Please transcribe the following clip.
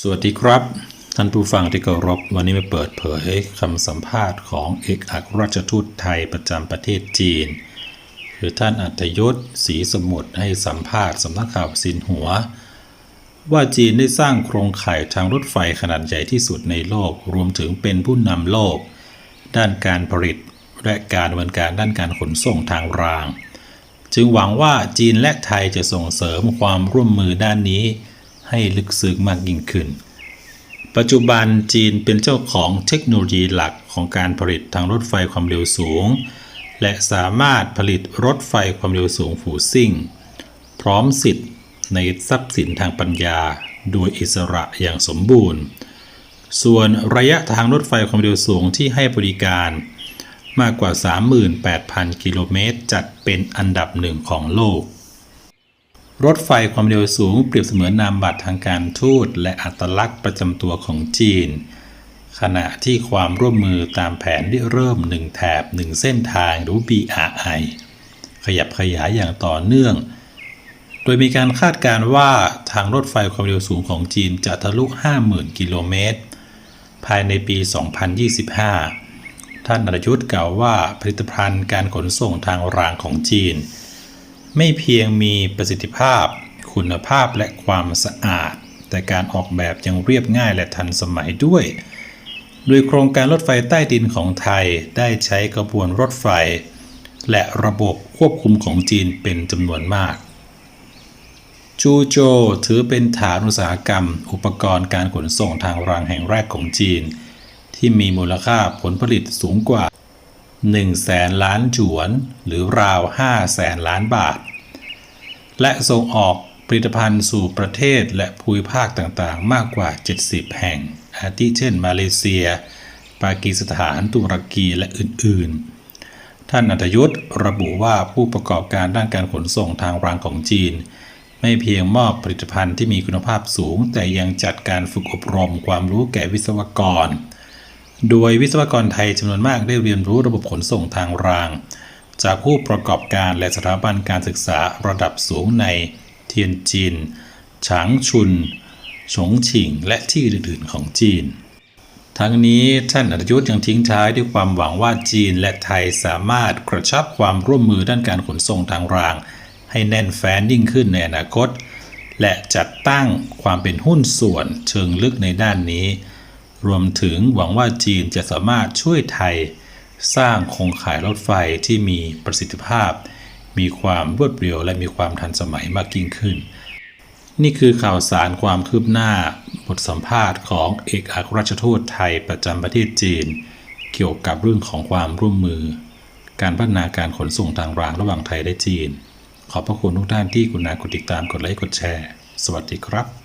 สวัสดีครับ ท่านผู้ฟังที่เคารพวันนี้มาเปิดเผยคำสัมภาษณ์ของเอกอัครราชทูตไทยประจำประเทศจีน คือท่านอัธยศศรีสมุทรให้สัมภาษณ์สำนักข่าวสินหัว ว่าจีนได้สร้างโครงข่ายทางรถไฟขนาดใหญ่ที่สุดในโลก รวมถึงเป็นผู้นำโลก ด้านการผลิตและการดำเนินการด้านการขนส่งทางราง จึงหวังว่าจีนและไทยจะส่งเสริมความร่วมมือด้านนี้ ให้ลึกซึ้งมากยิ่งขึ้น ปัจจุบันจีนเป็นเจ้าของเทคโนโลยีหลักของการผลิตทางรถไฟความเร็วสูง และสามารถผลิตรถไฟความเร็วสูงฝูซิ่ง พร้อมสิทธิ์ในทรัพย์สินทางปัญญา โดยอิสระอย่างสมบูรณ์ ส่วนระยะทางรถไฟความเร็วสูงที่ให้บริการมากกว่า 38,000 กิโลเมตร จัดเป็นอันดับหนึ่งของโลก รถไฟความเร็วสูงเปรียบเสมือนนามบัตรทางการทูตและอัตลักษณ์ประจำตัวของจีน ขณะที่ความร่วมมือตามแผนที่เริ่มหนึ่งแถบหนึ่งเส้นทางหรือ BRI ขยับขยายอย่างต่อเนื่อง โดยมีการคาดการณ์ว่าทางรถไฟความเร็วสูงของจีนจะทะลุ 50,000 กิโลเมตร ภายในปี 2025 ท่านนรยุทธ์กล่าวว่าผลิตภัณฑ์การขนส่งทางรางของจีน ไม่เพียงมีประสิทธิภาพ คุณภาพและความสะอาด แต่การออกแบบยังเรียบง่ายและทันสมัยด้วย โดยโครงการรถไฟใต้ดินของไทยได้ใช้กระบวนรถไฟ และระบบควบคุมของจีนเป็นจำนวนมาก จูโจถือเป็นฐานอุตสาหกรรม อุปกรณ์การขนส่งทางรางแห่งแรกของจีน ที่มีมูลค่าผลผลิตสูงกว่า 1แสนล้านหยวน หรือราว5แสนล้านบาท และส่งออกผลิตภัณฑ์สู่ประเทศและภูมิภาคต่างๆ มากกว่า 70 แห่ง อาทิเช่น มาเลเซีย ปากีสถาน ตุรกี และอื่นๆ ท่านอัธยุทธ์ระบุว่าผู้ประกอบการด้านการขนส่งทางรางของจีน ไม่เพียงมอบผลิตภัณฑ์ที่มีคุณภาพสูง แต่ยังจัดการฝึกอบรมความรู้แก่วิศวกร โดยวิศวกรไทยจำนวนมากได้เรียนรู้ระบบขนส่งทางราง จากผู้ประกอบการและสถาบันการศึกษาระดับสูงในเทียนจิน ฉางชุน ฉงฉิงและที่อื่นๆของจีน ทั้งนี้ท่านอัธยุทธ์ยังทิ้งท้ายด้วยความหวังว่าจีนและไทยสามารถกระชับความร่วมมือด้านการขนส่งทางราง ให้แน่นแฟ้นยิ่งขึ้นในอนาคต และจัดตั้งความเป็นหุ้นส่วนเชิงลึกในด้านนี้ รวมถึงหวังว่าจีนจะสามารถช่วยไทย สร้างโครงข่ายรถไฟที่มีประสิทธิภาพ มีความรวดเร็วและมีความทันสมัยมากยิ่งขึ้น นี่คือข่าวสารความคืบหน้าบทสัมภาษณ์ของเอกอัครราชทูตไทยประจำประเทศจีน เกี่ยวกับเรื่องของความร่วมมือ การพัฒนาการขนส่งทางรางระหว่างไทยและจีน ขอบพระคุณทุกท่านที่กรุณากดติดตามกดไลค์กดแชร์ สวัสดีครับ